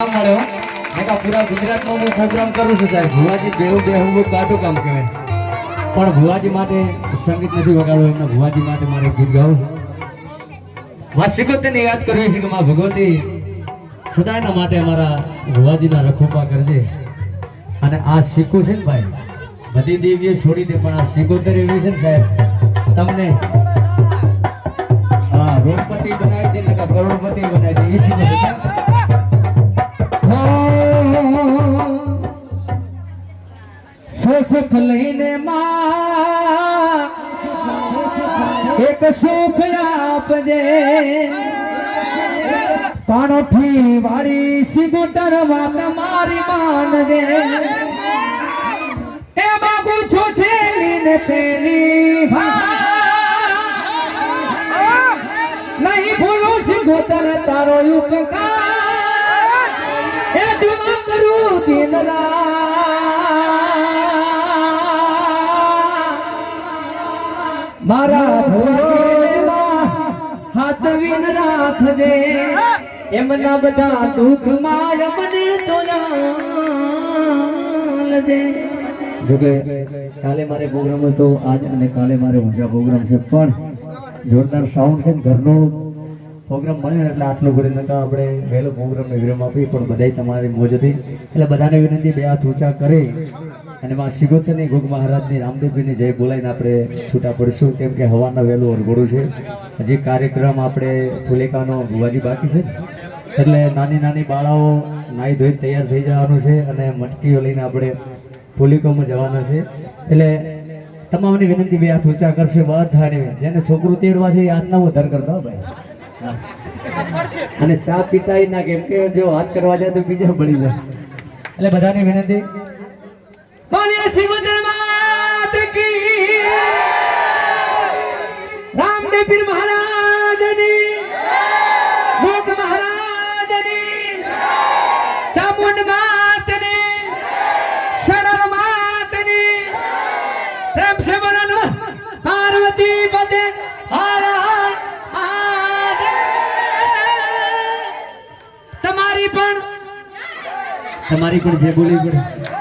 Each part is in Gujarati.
પણ ભુવાજી માટે સંગીત નથી વગાડવું, એમના ભુવાજી માટે મારે ગીત ગાવું માં સિકોતેને યાદ કરીએ છીએ કે માં ભગવતી સદાયના માટે અમારા ભુવાજીના રખોપા કરજે. અને આ શીખું છે ને ભાઈ, બધી દેવીઓ છોડી દે, પણ આ સિકોતેર એવી છે ને સાહેબ, તમને હા રોડપતિ બનાવી દે કરોડપતિ બનાવી દે, એ સુખ લઈને માં એક સુખ આપજે. પાણોઠી વાળી સિબુતર વાત મારી માનજે. એ માગુ છું છેલી ને પેલી નહીં ભૂલું સિબુતર તારો ઉપકાર. એ દિવા કરું દિન રાત મારા ભોળેલા હાથ વિન રાખજે. એમના બધા દુઃખ માય મને તો દે જોકે કાલે મારે પ્રોગ્રામ હતો, આજ અને કાલે મારે ઊંઝા પ્રોગ્રામ છે. પણ જોરદાર સાઉન્ડ છે ઘરનો પ્રોગ્રામ મળ્યો એટલે આટલું કરી નતા આપણે વહેલો પ્રોગ્રામ વિરામ આપી, પણ બધાય તમારી મોજ હતી એટલે બધાને વિનંતી, બે હાથ ઊંચા કરી. અને માં સિગોતરની ગોગ મહારાજની રામદેવજીની જય બોલાવીને આપણે છૂટા પડશું, કેમ કે હવાના વહેલું અરગોડું છે. હજી કાર્યક્રમ આપણે ફુલેકાનો ભુવાજી બાકી છે. એટલે નાની નાની બાળાઓ નાહી ધોઈ તૈયાર થઈ જવાનું છે અને મટકીઓ લઈને આપણે ફુલેકોમાં જવાના છે. એટલે તમામની વિનંતી બે હાથ ઊંચા કરશે બધાને. જેને છોકરું તેડવા છે એ હાથના વધાર કરતા ભાઈ. અને ચા પીતા ના, કેમ કે જો હાથ કરવા જાય તો બીજા પડી જાય. એટલે બધાની વિનંતી બોલીએ સિમંદર માત કી રામદેવ પીર મહારાજની ભોગ મહારાજની ચામુંડ માતની શરણ માતની પ્રેમ સે પાર્વતી પતે હર હર તમારી પણ તમારી પણ જે બોલી પડે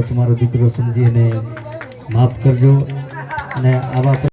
તો તમારો દીકરો સમજી અને માફ કરજો અને આવા